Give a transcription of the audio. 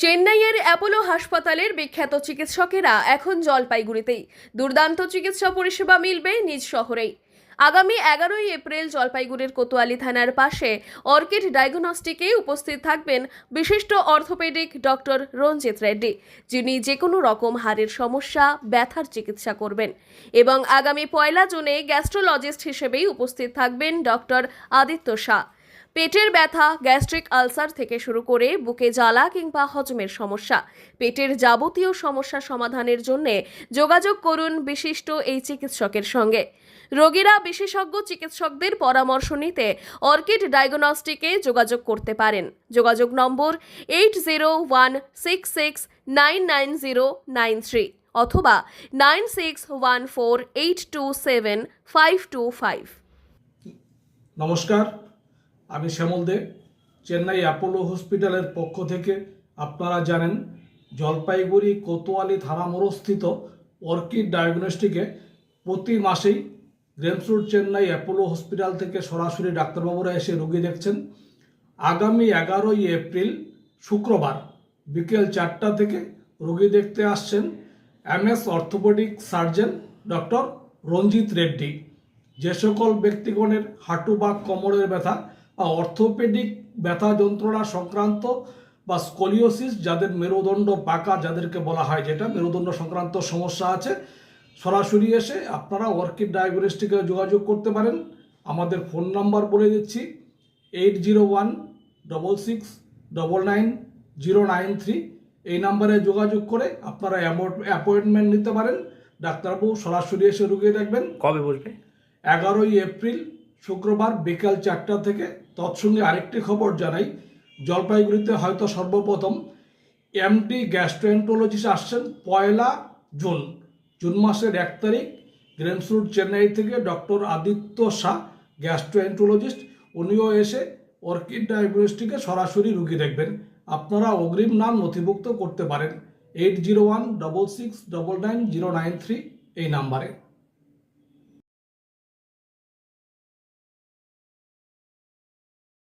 চেন্নাইয়ের অ্যাপোলো হাসপাতালের বিখ্যাত চিকিৎসকেরা এখন জলপাইগুড়িতেই। দুর্দান্ত চিকিৎসা পরিষেবা মিলবে নিজ শহরেই। আগামী এগারোই এপ্রিল জলপাইগুড়ির কোতোয়ালি থানার পাশে অর্কিড ডায়াগনস্টিকে উপস্থিত থাকবেন বিশিষ্ট অর্থোপেডিক ডক্টর রঞ্জিত রেড্ডি, যিনি যে কোনো রকম হাড়ের সমস্যা, ব্যথার চিকিৎসা করবেন এবং আগামী পয়লা জুনে গ্যাস্ট্রোলজিস্ট হিসেবেই উপস্থিত থাকবেন ডক্টর আদিত্য শাহ। পেটের ব্যথা, গ্যাস্ট্রিক আলসার থেকে শুরু করে বুকে জ্বালা কিংবা হজমের সমস্যা। পেটের যাবতীয় সমস্যা সমাধানের জন্য যোগাযোগ করুন বিশিষ্ট এই চিকিৎসকের সঙ্গে। রোগীরা বিশেষজ্ঞ চিকিৎসকদের পরামর্শ নিতে অর্কিড ডায়াগনস্টিকে যোগাযোগ করতে পারেন। যোগাযোগ number eight zero one six six nine nine zero nine three অথবা nine six one four eight two seven five two five. নমস্কার। আমি শ্যামল দে, চেন্নাই অ্যাপোলো হসপিটালের পক্ষ থেকে আপনারা জানেন, জলপাইগুড়ি কোতোয়ালি থানা মোড়স্থিত অর্কিড ডায়াগনস্টিকে প্রতি মাসেই Greams road Chennai Apollo hospital থেকে সরাসরি ডাক্তারবাবুরা এসে রোগী দেখছেন। আগামী এগারোই এপ্রিল, শুক্রবার বিকেল চারটা থেকে রোগী দেখতে আসছেন MS orthopaedic surgeon doctor Ranjit Reddy. যে সকল ব্যক্তিগণের হাঁটু বা কোমরের ব্যথা অর্থোপেডিক ব্যথা যন্ত্রণা সংক্রান্ত বা স্কোলিওসিস যাদের মেরুদণ্ড বাঁকা যাদেরকে বলা হয় যেটা মেরুদণ্ড সংক্রান্ত সমস্যা আছে সরাসরি এসে আপনারা অর্কিড ডায়াগনস্টিকে যোগাযোগ করতে পারেন। আমাদের ফোন নাম্বার বলে দিচ্ছি eight zero one double six double nine zero nine three. এই নাম্বারে যোগাযোগ করে আপনারা অ্যাপয়েন্টমেন্ট নিতে পারেন। ডাক্তারবাবু সরাসরি এসে রুগী দেখবেন। কবে বসবে? এগারোই এপ্রিল শুক্রবার বিকাল চারটা থেকে তৎসঙ্গে আরেকটি খবর জানাই, জলপাইগুড়িতে হয়তো সর্বপ্রথম এমটি গ্যাস্ট্রোএন্টোলজিস্ট আসছেন পয়লা জুন। জুন মাসের এক তারিখ গ্রেমস রোড চেন্নাই থেকে ডক্টর আদিত্য শাহ, গ্যাস্ট্রোএন্টোলজিস্ট, উনিও এসে অর্কিড ডায়াগনস্টিকে সরাসরি রুগী দেখবেন। আপনারা অগ্রিম নাম নথিভুক্ত করতে পারেন। Eight zero one double six double nine zero nine three এই নাম্বারে।